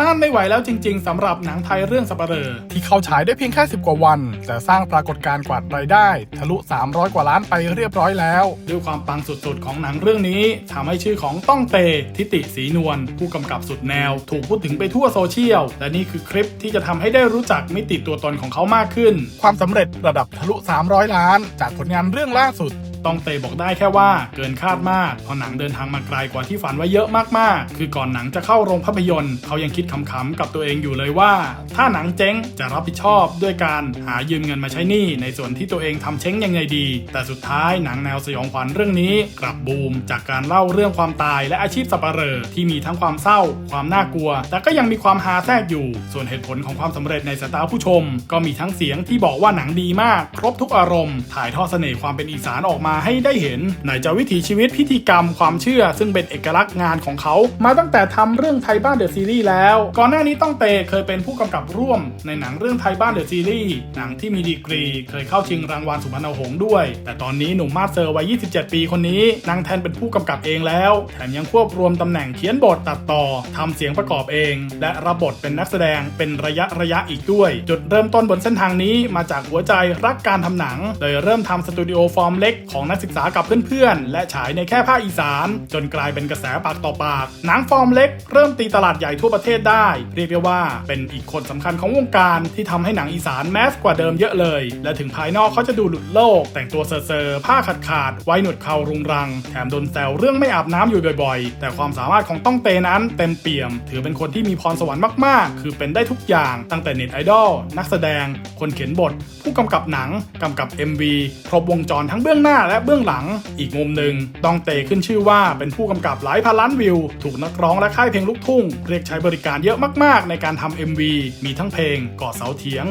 ต้านไม่ไหวแล้วจริง ๆสำหรับหนังไทยเรื่องสัปเหร่อที่เข้าฉายได้เพียงแค่ 10 กว่าวัน แต่สร้างปรากฏการณ์กวาดรายได้ ทะลุ 300 กว่าล้านไปเรียบร้อยแล้ว ด้วยความปังสุดๆ ของหนังเรื่องนี้ทำให้ชื่อของต้องเต ทิติสีนวลผู้กำกับสุดแนว ถูกพูดถึงไปทั่วโซเชียล และนี่คือคลิปที่จะทำให้ได้รู้จักมิติตัวตนของเขามากขึ้น ความสำเร็จระดับทะลุ 300 ล้าน จากผลงานเรื่องล่าสุด ต้องเตบอกได้แค่ว่าเกินคาดมากเพราะหนังเดินทางมาไกลกว่าที่ฝันไว้เยอะมากๆ คือก่อนหนังจะเข้าโรงภาพยนตร์ เขายังคิดขำๆกับตัวเองอยู่เลยว่า ถ้าหนังเจ๊งจะรับผิดชอบด้วยการหายืมเงินมาใช้หนี้ในส่วนที่ตัวเองทำเช้งยังไงดี แต่สุดท้ายหนังแนวสยองขวัญเรื่องนี้ กลับบูม จากการเล่าเรื่องความตายและอาชีพสับปะเหร่อที่มีทั้งความเศร้า ความน่ากลัว แต่ก็ยังมีความฮาแทรกอยู่ ส่วนเหตุผลของความสำเร็จในสายตาผู้ชม ก็มีทั้งเสียงที่บอกว่าหนังดีมาก ครบทุกอารมณ์ ถ่ายทอดเสน่ห์ความเป็นอีสานออกมาให้ได้เห็นไหนจะวิถีชีวิตพิธีกรรมความเชื่อ ซึ่งเป็นเอกลักษณ์งานของเขา มาตั้งแต่ทำเรื่องไทยบ้านเดอะซีรีส์แล้ว ก่อนหน้านี้ต้องเตเคยเป็นผู้กำกับร่วม ในหนังเรื่องไทยบ้านเดอะซีรีส์หนังที่มีดีกรี เคยเข้าชิงรางวัลสุพรรณหงส์ด้วย แต่ตอนนี้หนุ่มมาสเซอร์วัย 27 ปีคนนี้นั่งแทนเป็นผู้กำกับเองแล้ว แถมยังควบรวมตำแหน่งเขียนบทตัดต่อทำเสียงประกอบเอง และรับบทเป็นนักแสดงเป็นระยะระยะอีกด้วย จุดเริ่มต้นบนเส้นทางนี้มาจากหัวใจรักการทำหนัง เลยเริ่มทำสตูดิโอฟอร์มเล็กของนักศึกษากับเพื่อนๆ และฉายในแค่ภาคอีสาน จนกลายเป็นกระแสปากต่อปาก หนังฟอร์มเล็กเริ่มตีตลาดใหญ่ทั่วประเทศได้ เรียกได้ว่าเป็นอีกคนสำคัญของวงการที่ทำให้หนังอีสานแมสกว่าเดิมเยอะเลย และถึงภายนอกเขาจะดูหลุดโลก แต่งตัวเซอร์ๆผ้าขาดขาดๆไว้หนวดเขารุงรัง แถมโดนแซวเรื่องไม่อาบน้ำอยู่บ่อยๆ แต่ความสามารถของต้องเตนั้นเต็มเปี่ยม ถือเป็นคนที่มีพรสวรรค์มากๆ คือเป็นได้ทุกอย่างตั้งแต่เน็ตไอดอลนักแสดง คนเขียนบท ผู้กำกับหนังกำกับ MV ครบวงจรทั้งเบื้องหน้าและเบื้องหลัง อีกมุมหนึ่งต้องเตขึ้นชื่อว่าเป็นผู้กำกับหลายพันล้านวิว ถูกนักร้องและค่ายเพลงลูกทุ่ง เรียกใช้บริการเยอะมากๆ ในการทำ MV มีทั้งเพลงก่อเสาเถียง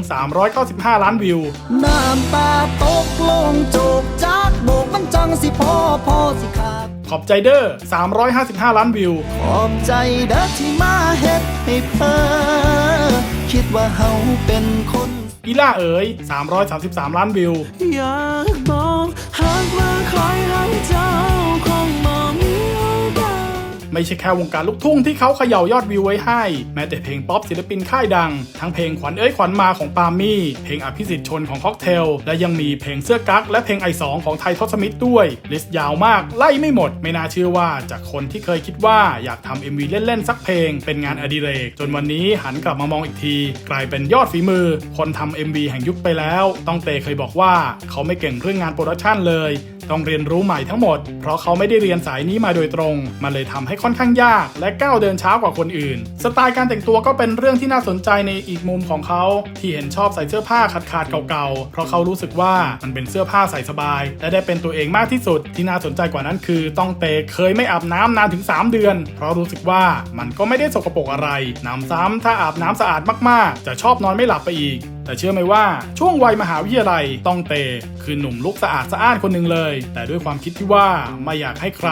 395 ล้านวิว น้ำตาตกลงโจกจากโบกมันจังสิพอพอสิขาดขอบใจเดอร์355 ล้านวิว ขอบใจเด้อที่มาเฮ็ดให้เพ้อคิดว่าเฮาเป็นคน อีล่าเอ๋ย 333 ล้านวิว อยากบอกหาก ม ไม่ใช่แค่วงการลูกทุ่งที่เขาเขย่ายอดวิวไว้ให้ แม้แต่เพลงป๊อปศิลปินค่ายดัง ทั้งเพลงขวัญเอ้ยขวัญมาของปามี่ เพลงอภิสิทธิ์ชนของค็อกเทล และยังมีเพลงเสื้อกั๊กและเพลงไอสองของไทยทศมิตรด้วยลิสต์ยาวมากไล่ไม่หมด ไม่น่าเชื่อว่าจากคนที่เคยคิดว่าอยากทำ MV เล่นๆสักเพลง เป็นงานอดิเรก จนวันนี้หันกลับมามองอีกที กลายเป็นยอดฝีมือ คนทำ MV แห่งยุคไปแล้ว ต้องเตเคยบอกว่าเขาไม่เก่งเรื่องงานโปรดักชันเลย ต้องเรียนรู้ใหม่ทั้งหมด เพราะเขาไม่ได้เรียนสายนี้มาโดยตรง มันเลยทำให้ค่อนข้างยาก และก้าวเดินช้ากว่าคนอื่น สไตล์การแต่งตัวก็เป็นเรื่องที่น่าสนใจในอีกมุมของเขาที่เห็นชอบใส่เสื้อผ้าขาดขาดๆเก่าๆ เพราะเขารู้สึกว่ามันเป็นเสื้อผ้าใส่สบาย และได้เป็นตัวเองมากที่สุด ที่น่าสนใจกว่านั้นคือ ต้องเตเคยไม่อาบน้ำนานถึง 3 เดือน เพราะรู้สึกว่ามันก็ไม่ได้สกปรกอะไรหนำซ้ำถ้าอาบน้ำสะอาดมากๆ จะชอบนอนไม่หลับไปอีกแต่เชื่อไหมว่าช่วงวัยมหาวิทยาลัยต้องเตคือหนุ่มลุกสะอาดสะอ้านคนหนึ่งเลย แต่ด้วยความคิดที่ว่าไม่อยากให้ใคร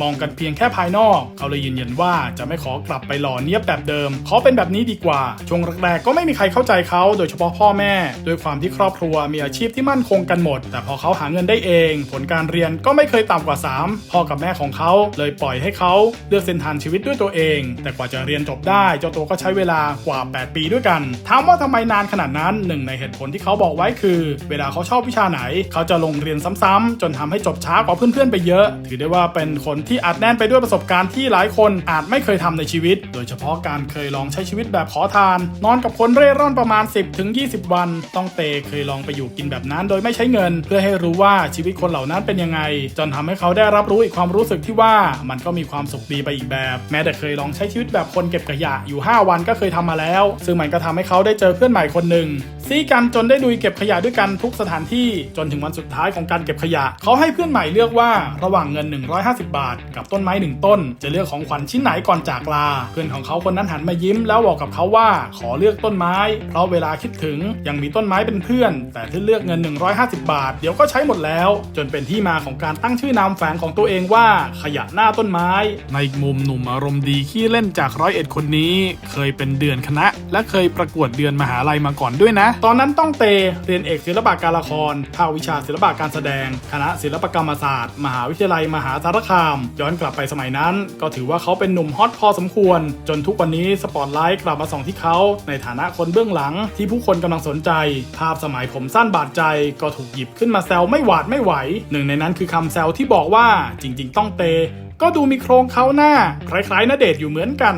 มองกันเพียงแค่ภายนอก เขาเลยยืนยันว่าจะไม่ขอกลับไปหล่อเนียบแบบเดิมขอเป็นแบบนี้ดีกว่า ช่วงแรกๆก็ไม่มีใครเข้าใจเขาโดยเฉพาะพ่อแม่ ด้วยความที่ครอบครัวมีอาชีพที่มั่นคงกันหมด แต่พอเขาหาเงินได้เอง ผลการเรียนก็ไม่เคยต่ำกว่า 3 พ่อกับแม่ของเขาเลยปล่อยให้เขาเลือกเส้นทางชีวิตด้วยตัวเอง แต่กว่าจะเรียนจบได้เจ้าตัวก็ใช้เวลากว่า 8 ปีด้วยกันถามว่าทำไมนานขนาดนั้นหนึ่งในเหตุผลที่เขาบอกไว้คือ เวลาเขาชอบวิชาไหน เขาจะลงเรียนซ้ำๆจนทำให้จบช้ากว่าเพื่อนๆไปเยอะ ถือได้ว่าเป็นคนที่อัดแน่นไปด้วยประสบการณ์ที่หลายคนอาจไม่เคยทำในชีวิต โดยเฉพาะการเคยลองใช้ชีวิตแบบขอทาน นอนกับคนเร่ร่อนประมาณ10ถึง20 วัน ต้องเตเคยลองไปอยู่กินแบบนั้น โดยไม่ใช้เงิน เพื่อให้รู้ว่าชีวิตคนเหล่านั้นเป็นยังไง จนทำให้เขาได้รับรู้อีกความรู้สึกที่ว่ามันก็มีความสุขดีไปอีกแบบ แม้แต่เคยลองใช้ชีวิตแบบคนเก็บขยะอยู่ 5 วันก็เคยทำมาแล้ว ซึ่งมันก็ทำให้เขาได้เจอเพื่อนใหม่คนหนึ่ง ซีกันจนได้ลุยเก็บขยะด้วยกันทุกสถานที่จนถึงวันสุดท้ายของการเก็บขยะ เขาให้เพื่อนใหม่เลือกว่าระหว่างเงิน 150 บาท กับต้นไม้หนึ่งต้น จะเลือกของขวัญชิ้นไหนก่อนจากลา เพื่อนของเขาคนนั้นหันมายิ้มแล้วบอกกับเขาว่าขอเลือกต้นไม้ เพราะเวลาคิดถึงยังมีต้นไม้เป็นเพื่อน แต่ถ้าเลือกเงิน 150 บาท เดี๋ยวก็ใช้หมดแล้ว จนเป็นที่มาของการตั้งชื่อนามแฝงของตัวเองว่าขยะหน้าต้นไม้ ในอีกมุมหนุ่มอารมณ์ดีขี้เล่นจากร้อยเอ็ดคนนี้ เคยเป็นเดือนคณะ และเคยประกวดเดือนมหาลัยมาก่อนด้วยนะตอนนั้นต้องเตเรียนเอกศิลปะการละคร ภาควิชาศิลปะการแสดง คณะศิลปกรรมศาสตร์ มหาวิทยาลัยมหาสารคาม ย้อนกลับไปสมัยนั้น ก็ถือว่าเขาเป็นหนุ่มฮอตพอสมควร จนทุกวันนี้สปอตไลท์กลับมาส่องที่เขาในฐานะคนเบื้องหลังที่ผู้คนกำลังสนใจ ภาพสมัยผมสั้นบาดใจ ก็ถูกหยิบขึ้นมาแซวไม่หวาดไม่ไหว หนึ่งในนั้นคือคำแซวที่บอกว่าจริง ๆ ต้องเต ก็ดูมีโครงเขาหน้า คล้ายๆนเดชอยู่เหมือนกัน